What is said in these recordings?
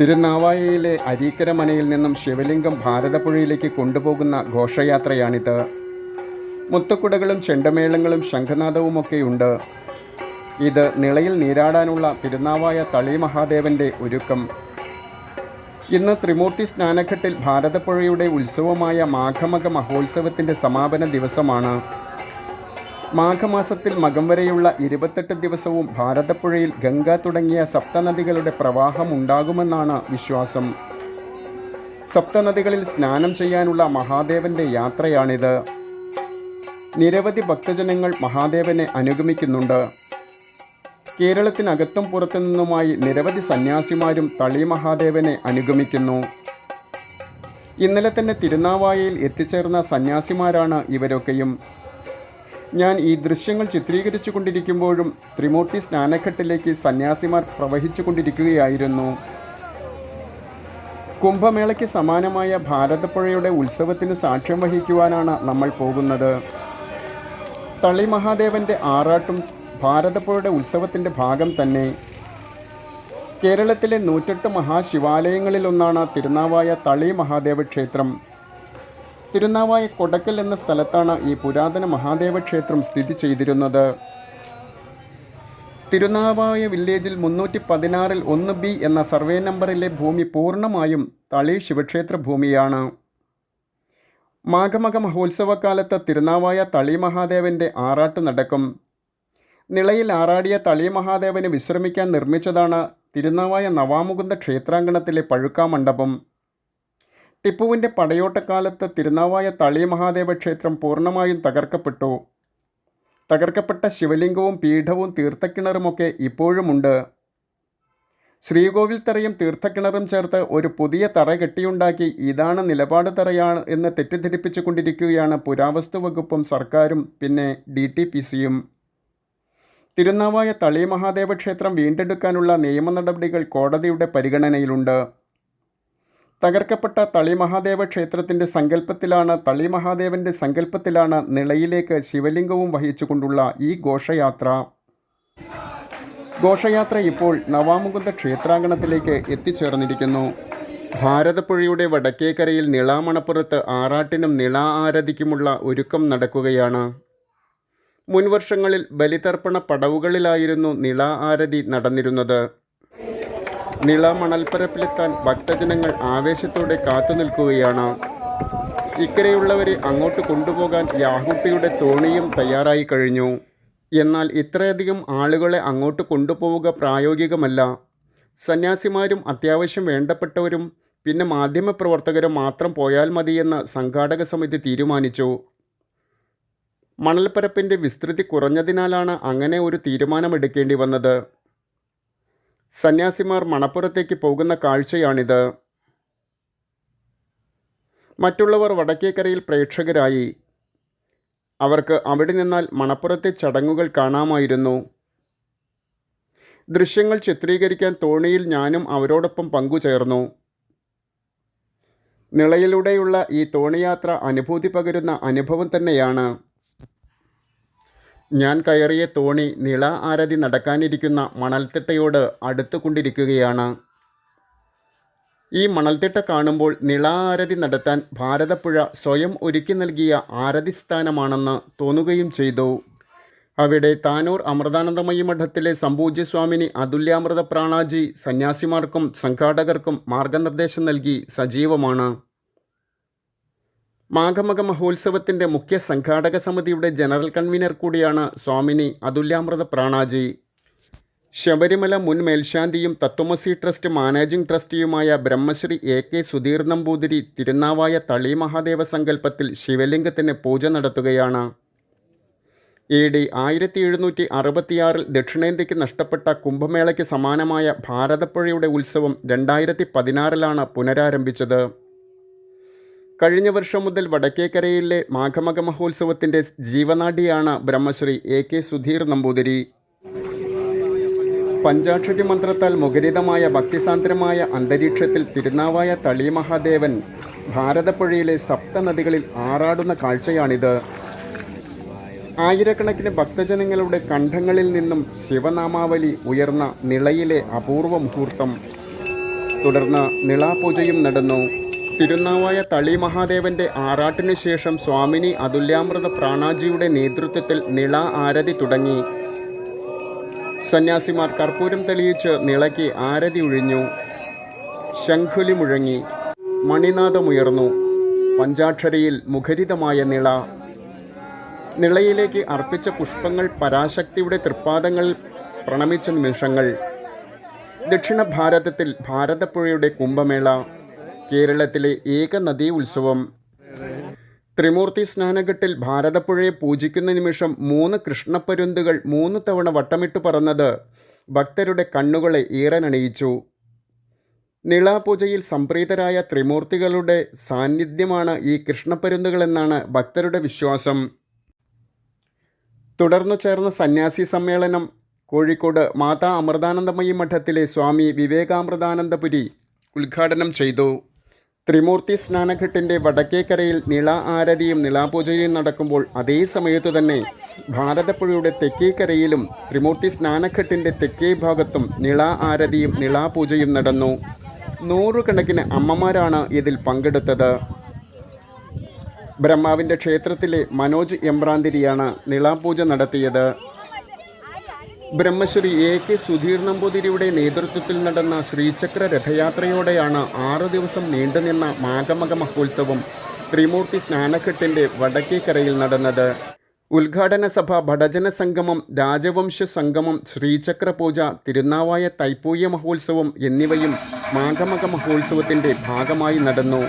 തിരുനാവായയിലെ അരീക്കര മനയിൽ നിന്നും ശിവലിംഗം ഭാരതപ്പുഴയിലേക്ക് കൊണ്ടുപോകുന്ന ഘോഷയാത്രയാണിത്. മുത്തുക്കുടകളും ചെണ്ടമേളങ്ങളും ശംഖനാദവുമൊക്കെയുണ്ട്. ഇത് നിളയിൽ നീരാടാനുള്ള തിരുനാവായ തളി മഹാദേവന്റെ ഒരുക്കം. ഇന്ന് ത്രിമൂർത്തി സ്നാനഘട്ടിൽ ഭാരതപ്പുഴയുടെ ഉത്സവമായ മാഘമക മഹോത്സവത്തിന്റെ സമാപന ദിവസമാണ്. മാഘമാസത്തിൽ മകം വരെയുള്ള ഇരുപത്തെട്ട് ദിവസവും ഭാരതപ്പുഴയിൽ ഗംഗ തുടങ്ങിയ സപ്തനദികളുടെ പ്രവാഹം ഉണ്ടാകുമെന്നാണ് വിശ്വാസം. സപ്തനദികളിൽ സ്നാനം ചെയ്യാനുള്ള മഹാദേവന്റെ യാത്രയാണിത്. നിരവധി ഭക്തജനങ്ങൾ മഹാദേവനെ അനുഗമിക്കുന്നുണ്ട്. കേരളത്തിനകത്തും പുറത്തു നിന്നുമായി നിരവധി സന്യാസിമാരും തളി മഹാദേവനെ അനുഗമിക്കുന്നു. ഇന്നലെ തന്നെ തിരുനാവായയിൽ എത്തിച്ചേർന്ന സന്യാസിമാരാണ് ഇവരൊക്കെയും. ഞാൻ ഈ ദൃശ്യങ്ങൾ ചിത്രീകരിച്ചു കൊണ്ടിരിക്കുമ്പോഴും ത്രിമൂർത്തി സ്നാനഘട്ടിലേക്ക് സന്യാസിമാർ പ്രവഹിച്ചു കൊണ്ടിരിക്കുകയായിരുന്നു. കുംഭമേളയ്ക്ക് സമാനമായ ഭാരതപ്പുഴയുടെ ഉത്സവത്തിന് സാക്ഷ്യം വഹിക്കുവാനാണ് നമ്മൾ പോകുന്നത്. തളി മഹാദേവന്റെ ആറാട്ടും ഭാരതപ്പുഴയുടെ ഉത്സവത്തിന്റെ ഭാഗം തന്നെ. കേരളത്തിലെ നൂറ്റെട്ട് മഹാശിവാലയങ്ങളിലൊന്നാണ് തിരുനാവായ തളി മഹാദേവ ക്ഷേത്രം. തിരുനാവായ കൊടക്കൽ എന്ന സ്ഥലത്താണ് ഈ പുരാതന മഹാദേവ ക്ഷേത്രം സ്ഥിതി ചെയ്തിരുന്നത്. തിരുനാവായ വില്ലേജിൽ മുന്നൂറ്റി പതിനാറിൽ ഒന്ന് ബി എന്ന സർവേ നമ്പറിലെ ഭൂമി പൂർണമായും തളി ശിവക്ഷേത്ര ഭൂമിയാണ്. മാഘമക മഹോത്സവകാലത്ത് തിരുനാവായ തളി മഹാദേവന്റെ ആറാട്ട് നടക്കും. നിളയിൽ ആറാടിയ തളി മഹാദേവന് വിശ്രമിക്കാൻ നിർമ്മിച്ചതാണ് തിരുനാവായ നവാമുകുന്ദ ക്ഷേത്രാങ്കണത്തിലെ പഴുക്കാമണ്ഡപം ടിപ്പുവിന്റെ പടയോട്ടക്കാലത്ത് തിരുനാവായ തളി മഹാദേവ ക്ഷേത്രം പൂർണമായും തകർക്കപ്പെട്ടു. തകർക്കപ്പെട്ട ശിവലിംഗവും പീഠവും തീർത്ഥക്കിണറുമൊക്കെ ഇപ്പോഴുമുണ്ട്. ശ്രീകോവിൽ തറയും തീർത്ഥക്കിണറും ചേർത്ത് ഒരു പുതിയ തറ കെട്ടിയുണ്ടാക്കി ഇതാണ് നിലപാട് തറയാണ് എന്ന് തെറ്റിദ്ധരിപ്പിച്ചു കൊണ്ടിരിക്കുകയാണ് പുരാവസ്തു വകുപ്പും സർക്കാരും പിന്നെ ഡി ടി പി സിയും. തിരുനാവായ തളി മഹാദേവ ക്ഷേത്രം വീണ്ടെടുക്കാനുള്ള നിയമ നടപടികൾ കോടതിയുടെ പരിഗണനയിലുണ്ട്. തകർക്കപ്പെട്ട തളി മഹാദേവ ക്ഷേത്രത്തിന്റെ സങ്കല്പത്തിലാണ് തളി മഹാദേവന്റെ സങ്കല്പത്തിലാണ് നിളയിലേക്ക് ശിവലിംഗവും വഹിച്ചുകൊണ്ടുള്ള ഈ ഘോഷയാത്ര. ഘോഷയാത്ര ഇപ്പോൾ നവാമുകുന്ദ ക്ഷേത്രാങ്കണത്തിലേക്ക് എത്തിച്ചേർന്നിരിക്കുന്നു. ഭാരതപ്പുഴയുടെ വടക്കേക്കരയിൽ നിളാമണപ്പുറത്ത് ആറാട്ടിനും നിള ആരതിക്കുമുള്ള ഒരുക്കം നടക്കുകയാണ്. മുൻവർഷങ്ങളിൽ ബലിതർപ്പണ പടവുകളിലായിരുന്നു നിള ആരതി നടന്നിരുന്നത്. നിള മണൽപ്പരപ്പിലെത്താൻ ഭക്തജനങ്ങൾ ആവേശത്തോടെ കാത്തുനിൽക്കുകയാണ് ഇക്കരെയുള്ളവരെ അങ്ങോട്ട് കൊണ്ടുപോകാൻ യാഹൂട്ടിയുടെ തോണിയും തയ്യാറായി കഴിഞ്ഞു. എന്നാൽ ഇത്രയധികം ആളുകളെ അങ്ങോട്ട് കൊണ്ടുപോവുക പ്രായോഗികമല്ല. സന്യാസിമാരും അത്യാവശ്യം വേണ്ടപ്പെട്ടവരും പിന്നെ മാധ്യമപ്രവർത്തകരും മാത്രം പോയാൽ മതിയെന്ന് സംഘാടക സമിതി തീരുമാനിച്ചു. മണൽപ്പരപ്പിന്റെ വിസ്തൃതി കുറഞ്ഞതിനാലാണ് അങ്ങനെ ഒരു തീരുമാനമെടുക്കേണ്ടി വന്നത്. സന്യാസിമാർ മണപ്പുറത്തേക്ക് പോകുന്ന കാഴ്ചയാണിത്. മറ്റുള്ളവർ വടക്കേക്കരയിൽ പ്രേക്ഷകരായി. അവർക്ക് അവിടെ നിന്നാൽ മണപ്പുറത്തെ ചടങ്ങുകൾ കാണാമായിരുന്നു. ദൃശ്യങ്ങൾ ചിത്രീകരിക്കാൻ തോണിയിൽ ഞാനും അവരോടൊപ്പം പങ്കുചേർന്നു. നിളയിലൂടെയുള്ള ഈ തോണിയാത്ര അനുഭൂതി പകരുന്ന അനുഭവം തന്നെയാണ്. ഞാൻ കയറിയ തോണി നിള ആരതി നടക്കാനിരിക്കുന്ന മണൽത്തിട്ടയോട് അടുത്തുകൊണ്ടിരിക്കുകയാണ്. ഈ മണൽത്തിട്ട കാണുമ്പോൾ നിള ആരതി നടത്താൻ ഭാരതപ്പുഴ സ്വയം ഒരുക്കി നൽകിയ ആരതി സ്ഥാനമാണെന്ന് തോന്നുകയും ചെയ്തു. അവിടെ താനൂർ അമൃതാനന്ദമയി മഠത്തിലെ സംപൂജ്യ സ്വാമിനി അതുല്യാമൃത പ്രാണാജി സന്യാസിമാർക്കും സംഘാടകർക്കും മാർഗനിർദ്ദേശം നൽകി സജീവമാണ്. മാഘമക മഹോത്സവത്തിന്റെ മുഖ്യ സംഘാടക സമിതിയുടെ ജനറൽ കൺവീനർ കൂടിയാണ് സ്വാമിനി അതുല്യാമൃത പ്രാണാജി. ശബരിമല മുൻ മേൽശാന്തിയും തത്വമസി ട്രസ്റ്റ് മാനേജിംഗ് ട്രസ്റ്റിയുമായ ബ്രഹ്മശ്രീ എ കെ സുധീർ നമ്പൂതിരി തിരുനാവായ തളി മഹാദേവ സങ്കല്പത്തിൽ ശിവലിംഗത്തിന് പൂജ നടത്തുകയാണ്. എ ഡി ആയിരത്തി എഴുന്നൂറ്റി അറുപത്തിയാറിൽ ദക്ഷിണേന്ത്യക്ക് നഷ്ടപ്പെട്ട കുംഭമേളയ്ക്ക് സമാനമായ ഭാരതപ്പുഴയുടെ ഉത്സവം രണ്ടായിരത്തി പതിനാറിലാണ് പുനരാരംഭിച്ചത്. കഴിഞ്ഞ വർഷം മുതൽ വടക്കേക്കരയിലെ മാഘമക മഹോത്സവത്തിന്റെ ജീവനാടിയാണ് ബ്രഹ്മശ്രീ എ കെ സുധീർ നമ്പൂതിരി. പഞ്ചാക്ഷരി മന്ത്രത്താൽ മുഖരിതമായ ഭക്തിസാന്ദ്രമായ അന്തരീക്ഷത്തിൽ തിരുനാവായ തളി മഹാദേവൻ ഭാരതപ്പുഴയിലെ സപ്തനദികളിൽ ആറാടുന്ന കാഴ്ചയാണിത്. ആയിരക്കണക്കിന് ഭക്തജനങ്ങളുടെ കണ്ഠങ്ങളിൽ നിന്നും ശിവനാമാവലി ഉയർന്ന നിളയിലെ അപൂർവ മുഹൂർത്തം. തുടർന്ന് നിളാപൂജയും നടന്നു. തിരുനാവായ തളി മഹാദേവന്റെ ആറാട്ടിനു ശേഷം സ്വാമിനി അതുല്യാമൃത പ്രാണാജിയുടെ നേതൃത്വത്തിൽ നിള ആരതി തുടങ്ങി. സന്യാസിമാർ കർപ്പൂരം തെളിയിച്ച് നിളയ്ക്ക് ആരതി ഒഴിഞ്ഞു ശംഖുലി മുഴങ്ങി. മണിനാഥമുയർന്നു. പഞ്ചാക്ഷരിയിൽ മുഖരിതമായ നിള. നിളയിലേക്ക് അർപ്പിച്ച പുഷ്പങ്ങൾ പരാശക്തിയുടെ തൃപ്പാദങ്ങളിൽ പ്രണമിച്ച നിമിഷങ്ങൾ. ദക്ഷിണ ഭാരതത്തിൽ ഭാരതപ്പുഴയുടെ കുംഭമേള. കേരളത്തിലെ ഏക നദീ ഉത്സവം. ത്രിമൂർത്തി സ്നാനഘട്ടിൽ ഭാരതപ്പുഴയെ പൂജിക്കുന്ന നിമിഷം മൂന്ന് കൃഷ്ണപ്പരുന്തുകൾ മൂന്ന് തവണ വട്ടമിട്ട് പറന്നത് ഭക്തരുടെ കണ്ണുകളെ ഈറനണിയിച്ചു നിളാപൂജയിൽ സംപ്രീതരായ ത്രിമൂർത്തികളുടെ സാന്നിധ്യമാണ് ഈ കൃഷ്ണപ്പരുന്തുകളെന്നാണ് ഭക്തരുടെ വിശ്വാസം. തുടർന്നു ചേർന്ന സന്യാസി സമ്മേളനം കോഴിക്കോട് മാതാ അമൃതാനന്ദമയി മഠത്തിലെ സ്വാമി വിവേകാമൃതാനന്ദപുരി ഉദ്ഘാടനം ചെയ്തു. ത്രിമൂർത്തി സ്നാനഘട്ടിന്റെ വടക്കേക്കരയിൽ നിള ആരതിയും നിളാപൂജയും നടക്കുമ്പോൾ അതേ സമയത്തു തന്നെ ഭാരതപ്പുഴയുടെ തെക്കേക്കരയിലും ത്രിമൂർത്തി സ്നാനഘട്ടിന്റെ തെക്കേ ഭാഗത്തും നിള ആരതിയും നിളാപൂജയും നടന്നു. നൂറുകണക്കിന് അമ്മമാരാണ് ഇതിൽ പങ്കെടുത്തത്. ബ്രഹ്മാവിന്റെ ക്ഷേത്രത്തിലെ മനോജ് എംബ്രാന്തിരിയാണ് നിളാപൂജ നടത്തിയത്. ബ്രഹ്മശ്രീ എ കെ സുധീർ നമ്പൂതിരിയുടെ നേതൃത്വത്തിൽ നടന്ന ശ്രീചക്ര രഥയാത്രയോടെയാണ് ആറു ദിവസം നീണ്ടുനിന്ന മാഘമക മഹോത്സവം ത്രിമൂർത്തി സ്നാനഘട്ടിന്റെ വടക്കേക്കരയിൽ നടന്നത്. ഉദ്ഘാടന സഭ ഭടജന സംഗമം രാജവംശ സംഗമം ശ്രീചക്ര പൂജ തിരുനാവായ തൈപ്പൂയ മഹോത്സവം എന്നിവയും മാഘമക മഹോത്സവത്തിന്റെ ഭാഗമായി നടന്നു.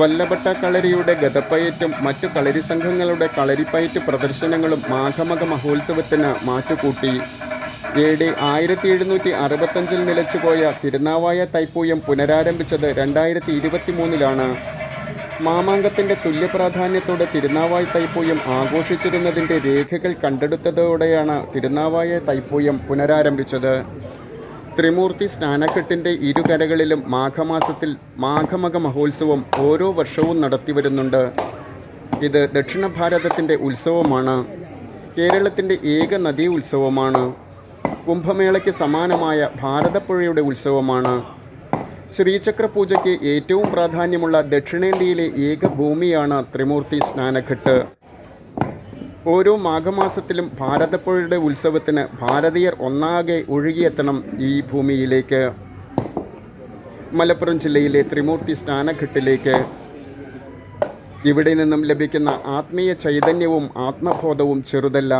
വല്ലഭട്ട കളരിയുടെ ഗതപ്പയറ്റും മറ്റു കളരി സംഘങ്ങളുടെ കളരിപ്പയറ്റ് പ്രദർശനങ്ങളും മാഘമക മഹോത്സവത്തിന് മാറ്റുകൂട്ടി. എ ഡി ആയിരത്തി എഴുന്നൂറ്റി അറുപത്തഞ്ചിൽ നിലച്ചുപോയ തിരുനാവായ തൈപ്പൂയം പുനരാരംഭിച്ചത് രണ്ടായിരത്തി ഇരുപത്തി മൂന്നിലാണ് മാമാങ്കത്തിന്റെ തുല്യപ്രാധാന്യത്തോടെ തിരുനാവായ തൈപ്പൂയം ആഘോഷിച്ചിരുന്നതിന്റെ രേഖകൾ കണ്ടെടുത്തതോടെയാണ് തിരുനാവായ തൈപ്പൂയം പുനരാരംഭിച്ചത്. ത്രിമൂർത്തി സ്നാനക്കെട്ടിന്റെ ഇരുകരകളിലും മാഘമാസത്തിൽ മാഘമക മഹോത്സവം ഓരോ വർഷവും നടത്തിവരുന്നുണ്ട്. ഇത് ദക്ഷിണ ഭാരതത്തിന്റെ ഉത്സവമാണ്. കേരളത്തിന്റെ ഏക നദീ ഉത്സവമാണ്. കുംഭമേളയ്ക്ക് സമാനമായ ഭാരതപ്പുഴയുടെ ഉത്സവമാണ്. ശ്രീചക്ര പൂജയ്ക്ക് ഏറ്റവും പ്രാധാന്യമുള്ള ദക്ഷിണേന്ത്യയിലെ ഏക ഭൂമിയാണ് ത്രിമൂർത്തി സ്നാനഘട്ട്. ഓരോ മാഘമാസത്തിലും ഭാരതപ്പുഴയുടെ ഉത്സവത്തിന് ഭാരതീയർ ഒന്നാകെ ഒഴുകിയെത്തണം ഈ ഭൂമിയിലേക്ക്. മലപ്പുറം ജില്ലയിലെ ത്രിമൂർത്തി സ്നാനഘട്ടിലേക്ക്. ഇവിടെ നിന്നും ലഭിക്കുന്ന ആത്മീയ ചൈതന്യവും ആത്മബോധവും ചെറുതല്ല.